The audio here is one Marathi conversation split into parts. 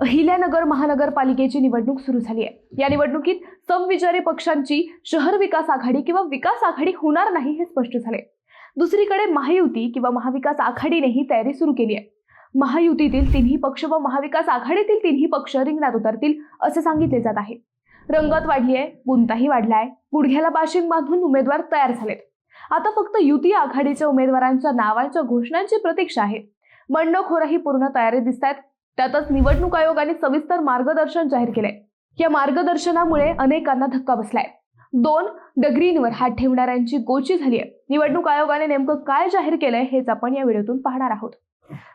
अहिल्यानगर महानगरपालिकेची निवडणूक सुरू झाली आहे. या निवडणुकीत समविचारी पक्षांची शहर विकास आघाडी किंवा विकास आघाडी होणार नाही हे स्पष्ट झाले. दुसरीकडे महायुती किंवा महाविकास आघाडीनेही तयारी सुरू केली आहे. महायुतीतील तिन्ही पक्ष व महाविकास आघाडीतील तिन्ही पक्ष रिंगणात उतरतील असे सांगितले जात आहे. रंगत वाढली आहे गुंताही वाढलाय गुडघ्याला बाशिंग बांधून उमेदवार तयार झालेत. आता फक्त युती आघाडीच्या उमेदवारांच्या नावांच्या घोषणांची प्रतीक्षा आहे. बंडखोरही पूर्ण तयारी दिसत आहेत त्यातच निवडणूक आयोगाने सविस्तर मार्गदर्शन जाहीर केलंय. या मार्गदर्शनामुळे अनेकांना धक्का बसलाय. दोन डगरींवर हात ठेवणाऱ्यांची गोची झाली आहे निवडणूक आयोगाने नेमकं काय जाहीर केलंय हेच आपण या व्हिडिओतून पाहणार आहोत.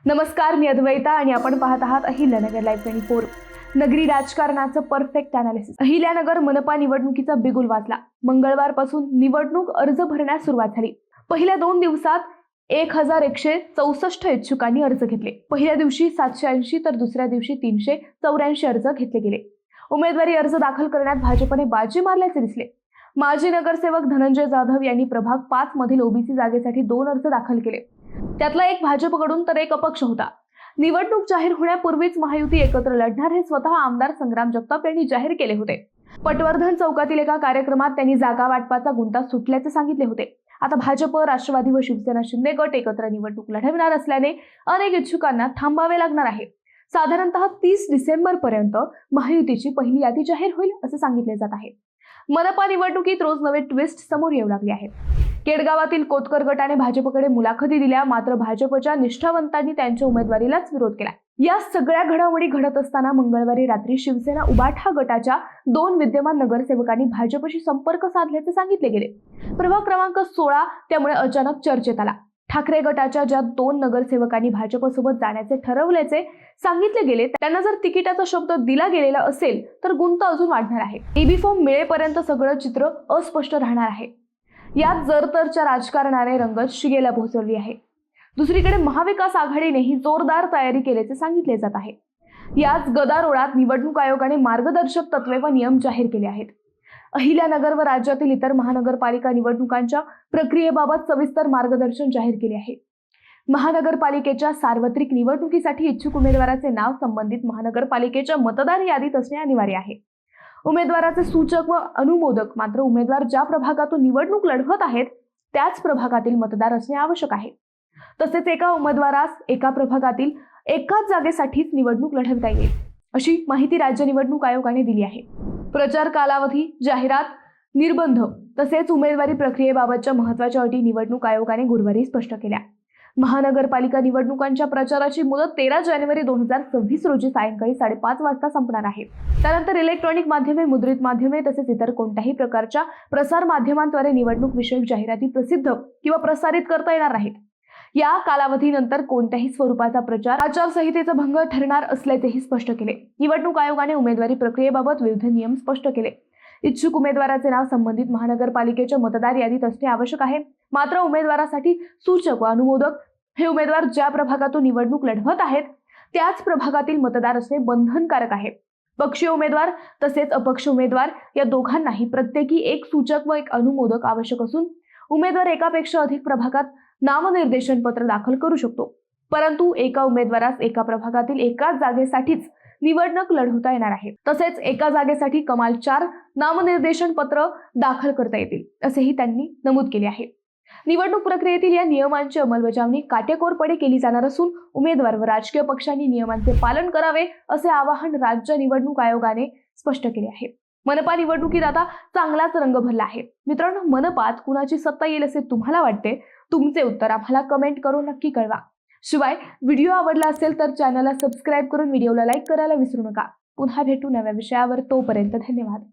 नमस्कार मी अद्वैता आणि आपण पाहत आहात अहिल्यानगर लाईव्ह ट्वेंटी फोर नगरी राजकारणाचं परफेक्ट अनालिसिस अहिल्यानगर मनपा निवडणुकीचा बिगुल वाजला. मंगळवारपासून निवडणूक अर्ज भरण्यास सुरुवात झाली. पहिल्या दोन दिवसात एक हजार एकशे चौसष्ट इच्छुकांनी अर्ज घेतले. पहिल्या दिवशी सातशे ऐंशी तर दुसऱ्या दिवशी तीनशे चौऱ्याऐंशी अर्ज घेतले गेले. उमेदवारी अर्ज दाखल करण्यात भाजपने बाजी मारल्याचे दिसले. माजी नगरसेवक धनंजय जाधव यांनी प्रभाग पाच मधील ओबीसी जागेसाठी दोन अर्ज दाखल केले. त्यातला एक भाजपकडून तर एक अपक्ष होता. निवडणूक जाहीर होण्यापूर्वीच महायुती एकत्र लढणार हे स्वतः आमदार संग्राम जगताप यांनी जाहीर केले होते. पटवर्धन चौकातील एका कार्यक्रमात त्यांनी जागा वाटपाचा गुंता सुटल्याचे सांगितले होते. आता भाजप राष्ट्रवादी व शिवसेना शिंदे गट एकत्र निवडणूक लढविणार असल्याने अनेक इच्छुकांना थांबावे लागणार आहे. साधारणतः तीस डिसेंबर पर्यंत महायुतीची पहिली यादी जाहीर होईल असे सांगितले जात आहे. मनपा निवडणुकीत रोज नवे ट्विस्ट समोर येऊ लागले आहेत. केडगावातील कोतकर गटाने भाजपकडे मुलाखती दिल्या मात्र भाजपच्या निष्ठावंतांनी त्यांच्या उमेदवारीलाच विरोध केला. या सगळ्या घडामोडी घडत असताना मंगळवारी रात्री शिवसेना उबाठा गटाच्या दोन विद्यमान नगरसेवकांनी भाजपशी संपर्क साधल्याचे सांगितले गेले. प्रभाग क्रमांक सोळा त्यामुळे अचानक चर्चेत आला. ठाकरे गटाच्या ज्या दोन नगरसेवकांनी भाजपसोबत जाण्याचे ठरवल्याचे सांगितले गेले त्यांना जर तिकिटाचा शब्द दिला गेलेला असेल तर गुंत अजून वाढणार आहे. एबी फॉर्म मिळेपर्यंत सगळं चित्र अस्पष्ट राहणार आहे. यात जरतरच्या राजकारणाने रंगत शिगेला पोहोचवली आहे. दुसरीकडे महाविकास आघाडीनेही जोरदार तयारी केल्याचे सांगितले जात आहे. याच गदारोळात निवडणूक आयोगाने मार्गदर्शक तत्वे व नियम जाहीर केले आहेत. अहिल्यानगर व राज्यातील इतर महानगरपालिका निवडणुकांच्या प्रक्रियेबाबत सविस्तर मार्गदर्शन जाहीर केले आहे. महानगरपालिकेच्या सार्वत्रिक निवडणुकीसाठी इच्छुक उमेदवाराचे नाव संबंधित महानगरपालिकेच्या मतदार यादीत असणे अनिवार्य आहे. उमेदवाराचे सूचक व अनुमोदक मात्र उमेदवार ज्या प्रभागातून निवडणूक लढवत आहेत त्याच प्रभागातील मतदार असणे आवश्यक आहे. तसेच एका उमेदवारास एका प्रभागातील एकाच जागेसाठीच निवडणूक लढवता येईल अशी माहिती राज्य निवडणूक आयोगाने दिली आहे. प्रचार कालावधी जाहिरात निर्बंध तसेच उमेदवारी प्रक्रियेबाबतच्या महत्त्वाच्या अटी निवडणूक आयोगाने गुरुवारी स्पष्ट केल्या. महानगरपालिका निवडणुकांच्या प्रचाराची मुदत तेरा जानेवारी दोन हजार सव्वीस रोजी सायंकाळी साडेपाच वाजता संपणार आहे. त्यानंतर इलेक्ट्रॉनिक माध्यमे मुद्रित माध्यमे तसेच इतर कोणत्याही प्रकारच्या प्रसार माध्यमांद्वारे निवडणूक विषयक जाहिराती प्रसिद्ध किंवा प्रसारित करता येणार नाहीत. या कालावधीनंतर कोणत्याही स्वरूपाचा प्रचार आचारसंहितेचा भंग ठरणार असल्याचेही स्पष्ट केले. निवडणूक आयोगाने उमेदवारी प्रक्रियेबाबत विविध नियम स्पष्ट केले. इच्छुक उमेदवाराचे नाव संबंधित महानगरपालिकेच्या मतदार यादीत असणे आवश्यक आहे. मात्र उमेदवारासाठी सूचक व अनुमोदक हे उमेदवार ज्या प्रभागातून निवडणूक लढवत आहेत त्याच प्रभागातील मतदार असणे बंधनकारक आहे. पक्षीय उमेदवार तसेच अपक्ष उमेदवार या दोघांनाही प्रत्येकी एक सूचक व एक अनुमोदक आवश्यक असून उमेदवार एकापेक्षा अधिक प्रभागात नामनिर्देशन पत्र दाखल करू शकतो. परंतु एका उमेदवारास एका प्रभागातील एकाच जागेसाठीच निवडणूक लढवता येणार आहे. तसेच एका जागेसाठी कमाल चार नामनिर्देशन पत्र दाखल करता येतील असेही त्यांनी नमूद केले आहे. निवडणूक प्रक्रियेतील या नियमांची अंमलबजावणी काटेकोरपणे केली जाणार असून उमेदवार व राजकीय पक्षांनी नियमांचे पालन करावे असे आवाहन राज्य निवडणूक आयोगाने स्पष्ट केले आहे. मनपा निवडणुकीत आता चांगलाच रंग भरला आहे. मित्रांनो मनपात कुणाची सत्ता येईल असे तुम्हाला वाटते? तुमचे उत्तर आम्हाला कमेंट करून नक्की कळवा. शिवाय व्हिडिओ आवडला असेल तर चॅनलला सबस्क्राईब करून व्हिडिओला लाईक करायला विसरू नका. पुन्हा भेटू नव्या विषयावर. तोपर्यंत धन्यवाद.